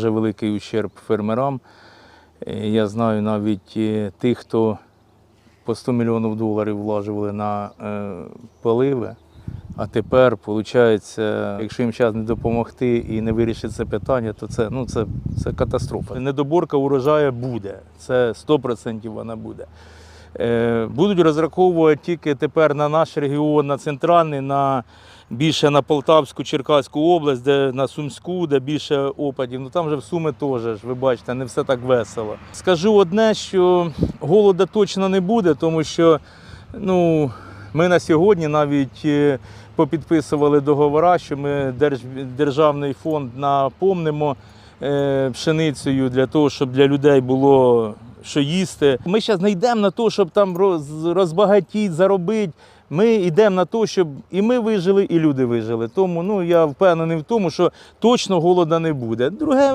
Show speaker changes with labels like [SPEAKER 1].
[SPEAKER 1] Дуже великий ущерб фермерам. Е, Я знаю навіть е, тих, хто по 100 мільйонів доларів влажували на е, поливи. А тепер, виходить, якщо їм зараз не допомогти і не вирішити це питання, то це, ну, це, це катастрофа. Недоборка урожаю буде. Це 100% вона буде. Е, Будуть розраховувати тільки тепер на наш регіон, на центральний, на більше на Полтавську, Черкаську область, де на Сумську, де більше опадів. Ну там же в Суми теж, ви бачите, не все так весело. Скажу одне, що голода точно не буде, тому що ну, ми на сьогодні навіть е, попідписували договори, що ми держ, державний фонд наповнимо е, пшеницею для того, щоб для людей було що їсти. Ми зараз не йдемо на те, щоб там роз, розбагатіти, заробити. Ми йдемо на те, щоб і ми вижили, і люди вижили. Тому ну, я впевнений в тому, що точно голода не буде. Друге,